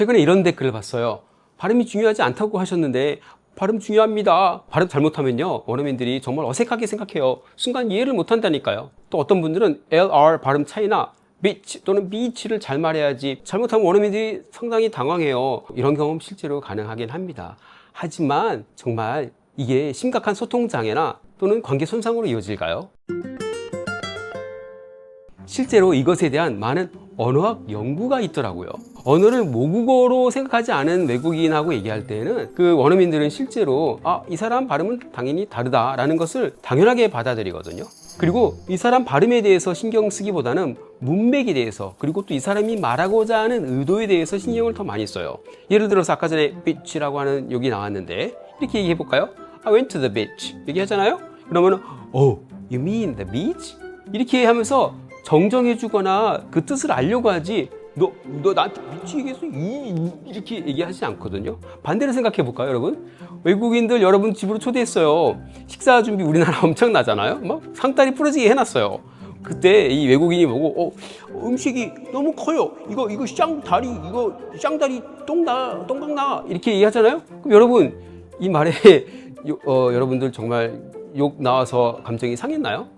최근에 이런 댓글을 봤어요. 발음이 중요하지 않다고 하셨는데 발음 중요합니다. 발음 잘못하면요. 원어민들이 정말 어색하게 생각해요. 순간 이해를 못 한다니까요. 또 어떤 분들은 LR 발음 차이나 beach 또는 beach를 잘 말해야지 잘못하면 원어민들이 상당히 당황해요. 이런 경험 실제로 가능하긴 합니다. 하지만 정말 이게 심각한 소통 장애나 또는 관계 손상으로 이어질까요? 실제로 이것에 대한 많은 언어학 연구가 있더라고요. 언어를 모국어로 생각하지 않은 외국인하고 얘기할 때는 그 원어민들은 실제로 아, 이 사람 발음은 당연히 다르다라는 것을 당연하게 받아들이거든요. 그리고 이 사람 발음에 대해서 신경 쓰기보다는 문맥에 대해서 그리고 또 이 사람이 말하고자 하는 의도에 대해서 신경을 더 많이 써요. 예를 들어서 아까 전에 beach라고 하는 여기 나왔는데 이렇게 얘기해 볼까요? I went to the beach 얘기하잖아요. 그러면 oh, you mean the beach? 이렇게 하면서 정정해 주거나 그 뜻을 알려고 하지 너, 너 나한테 얘기해서 이, 이렇게 얘기하지 않거든요. 반대로 생각해 볼까요, 여러분? 외국인들 여러분 집으로 초대했어요. 식사 준비 우리나라 엄청나잖아요. 막 상다리 부러지게 해놨어요. 그때 이 외국인이 보고 어, 음식이 너무 커요. 이거 이거 쌍다리 이거 쌍다리 똥나 똥강나 이렇게 얘기하잖아요. 그럼 여러분 이 말에 요- 어, 여러분들 정말 욕 나와서 감정이 상했나요?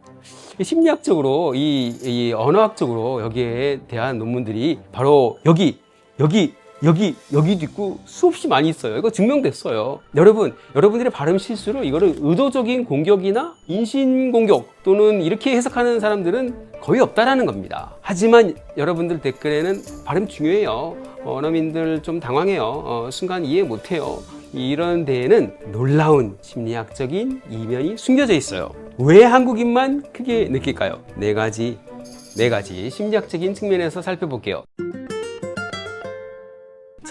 심리학적으로 이, 이 언어학적으로 여기에 대한 논문들이 바로 여기 여기 여기 여기도 있고 수없이 많이 있어요. 이거 증명됐어요. 여러분 여러분들의 발음 실수로 이거를 의도적인 공격이나 인신 공격 또는 이렇게 해석하는 사람들은 거의 없다라는 겁니다. 하지만 여러분들 댓글에는 발음 중요해요. 언어민들 좀 당황해요. 어, 순간 이해 못해요. 이런 데에는 놀라운 심리학적인 이면이 숨겨져 있어요. 왜 한국인만 크게 느낄까요? 네 가지, 네 가지 심리학적인 측면에서 살펴볼게요.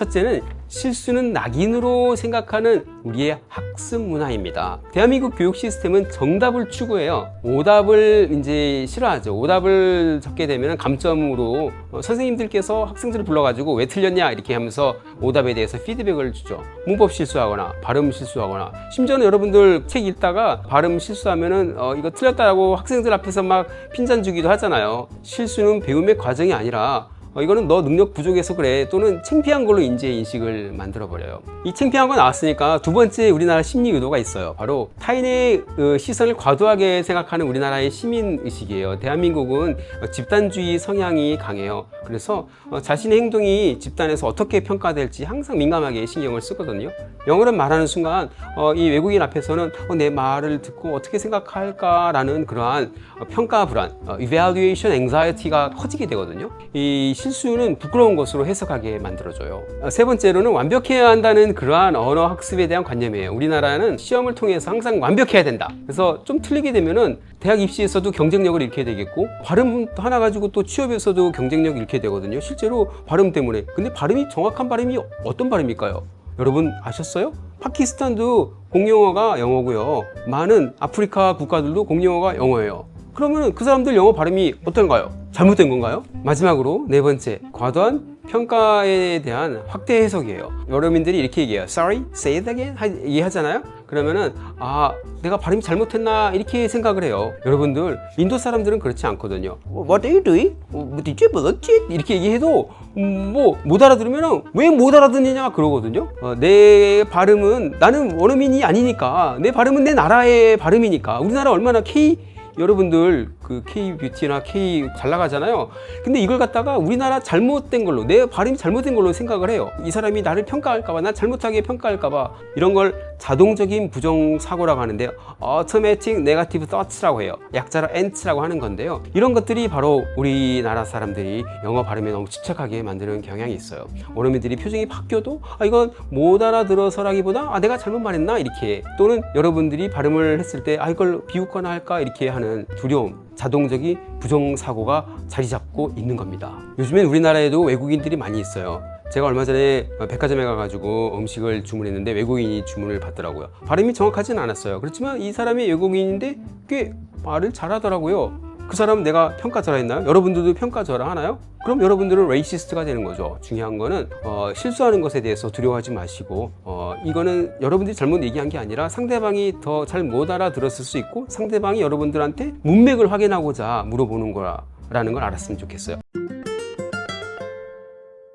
첫째는 실수는 낙인으로 생각하는 우리의 학습 문화입니다. 대한민국 교육 시스템은 정답을 추구해요. 오답을 이제 싫어하죠. 오답을 적게 되면 감점으로 어, 선생님들께서 학생들을 불러가지고 왜 틀렸냐 이렇게 하면서 오답에 대해서 피드백을 주죠. 문법 실수하거나 발음 실수하거나 심지어는 여러분들 책 읽다가 발음 실수하면은 어, 이거 틀렸다라고 학생들 앞에서 막 핀잔 주기도 하잖아요. 실수는 배움의 과정이 아니라 어, 이거는 너 능력 부족해서 그래 또는 창피한 걸로 인재 인식을 만들어 버려요. 이 창피한 거 나왔으니까 두 번째 우리나라 심리 의도가 있어요. 바로 타인의 어, 시선을 과도하게 생각하는 우리나라의 시민 의식이에요. 대한민국은 어, 집단주의 성향이 강해요. 그래서 어, 자신의 행동이 집단에서 어떻게 평가될지 항상 민감하게 신경을 쓰거든요. 영어를 말하는 순간 어, 이 외국인 앞에서는 어, 내 말을 듣고 어떻게 생각할까라는 그러한 어, 평가 불안, 어, evaluation anxiety가 커지게 되거든요. 이 실수는 부끄러운 것으로 해석하게 만들어줘요. 어, 세 번째로는 완벽해야 한다는 그러한 언어 학습에 대한 관념이에요. 우리나라는 시험을 통해서 항상 완벽해야 된다. 그래서 좀 틀리게 되면은 대학 입시에서도 경쟁력을 잃게 되겠고 발음 하나 가지고 또 취업에서도 경쟁력 잃게 되거든요. 실제로 발음 때문에. 근데 발음이 정확한 발음이 어떤 발음일까요? 여러분 아셨어요? 파키스탄도 공용어가 영어고요. 많은 아프리카 국가들도 공용어가 영어예요. 그러면 그 사람들 영어 발음이 어떤가요? 잘못된 건가요? 마지막으로 네 번째, 과도한 평가에 대한 확대 해석이에요. 여러분들이 이렇게 얘기해요. Sorry, say it again. 하- 얘기하잖아요. 그러면은 아 내가 발음이 잘못했나 이렇게 생각을 해요. 여러분들 인도 사람들은 그렇지 않거든요. What are you doing? 뭐 Did you block it? 이렇게 얘기해도 뭐못 알아들으면 왜못 알아듣느냐 그러거든요. 어, 내 발음은 나는 원어민이 아니니까 내 발음은 내 나라의 발음이니까 우리나라 얼마나 K 여러분들 그 K 뷰티나 K 잘 나가잖아요. 근데 이걸 갖다가 우리나라 잘못된 걸로 내 발음이 잘못된 걸로 생각을 해요. 이 사람이 나를 평가할까봐 나 잘못하게 평가할까봐 이런 걸 자동적인 부정 사고라고 하는데요. automatic negative thoughts라고 해요. 약자로 ANT라고 하는 건데요. 이런 것들이 바로 우리나라 사람들이 영어 발음에 너무 집착하게 만드는 경향이 있어요. 원어민들이 표정이 바뀌어도 아 이건 못 알아들어서라기보다 아 내가 잘못 말했나 이렇게 또는 여러분들이 발음을 했을 때 아 이걸 비웃거나 할까 이렇게 하는 두려움 자동적인 부정 사고가 자리 잡고 있는 겁니다. 요즘엔 우리나라에도 외국인들이 많이 있어요. 제가 얼마 전에 백화점에 가가지고 음식을 주문했는데 외국인이 주문을 받더라고요. 발음이 정확하진 않았어요. 그렇지만 이 사람이 외국인인데 꽤 말을 잘하더라고요. 그 사람 내가 평가절하 했나요? 여러분들도 평가절하 하나요? 그럼 여러분들은 레이시스트가 되는 거죠. 중요한 거는 어, 실수하는 것에 대해서 두려워하지 마시고 어, 이거는 여러분들이 잘못 얘기한 게 아니라 상대방이 더 잘 못 알아들었을 수 있고 상대방이 여러분들한테 문맥을 확인하고자 물어보는 거라는 걸 알았으면 좋겠어요.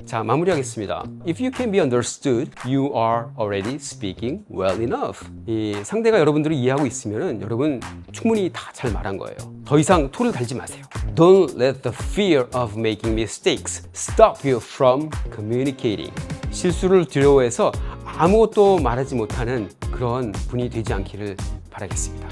자, 마무리하겠습니다. If you can be understood, you are already speaking well enough. 이 상대가 여러분들을 이해하고 있으면 여러분 충분히 다 잘 말한 거예요. 더 이상 토를 달지 마세요. Don't let the fear of making mistakes stop you from communicating. 실수를 두려워해서 아무것도 말하지 못하는 그런 분이 되지 않기를 바라겠습니다.